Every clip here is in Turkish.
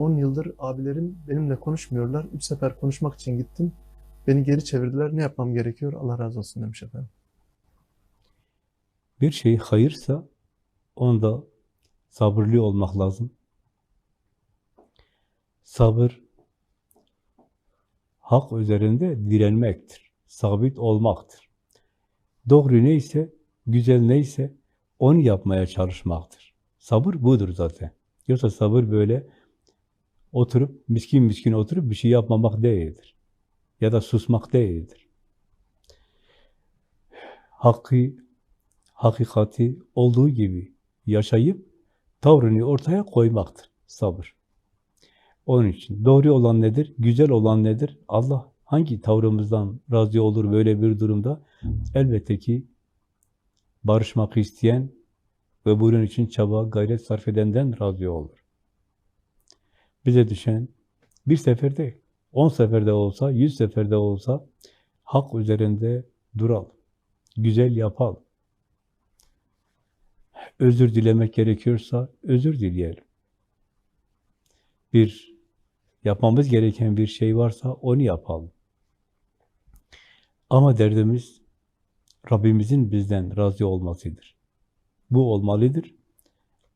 10 yıldır abilerim benimle konuşmuyorlar. 3 sefer konuşmak için gittim. Beni geri çevirdiler. Ne yapmam gerekiyor? Allah razı olsun demiş efendim. Bir şey hayırsa onda sabırlı olmak lazım. Sabır hak üzerinde direnmektir. Sabit olmaktır. Doğru neyse, güzel neyse onu yapmaya çalışmaktır. Sabır budur zaten. Yoksa sabır böyle oturup, miskin miskin oturup bir şey yapmamak değildir. Ya da susmak değildir. Hakkı, hakikati olduğu gibi yaşayıp tavrını ortaya koymaktır sabır. Onun için doğru olan nedir? Güzel olan nedir? Allah hangi tavrımızdan razı olur böyle bir durumda? Elbette ki barışmak isteyen ve bunun için çaba, gayret sarf edenden razı olur. Bize düşen bir sefer değil, on seferde olsa, yüz seferde olsa hak üzerinde duralım. Güzel yapalım. Özür dilemek gerekiyorsa özür dileyelim. Bir yapmamız gereken bir şey varsa onu yapalım. Ama derdimiz Rabbimizin bizden razı olmasıdır. Bu olmalıdır.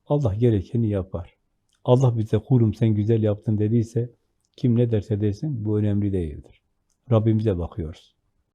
Allah gerekeni yapar. Allah bize kulum sen güzel yaptın dediyse kim ne derse desin bu önemli değildir. Rabbimize bakıyoruz.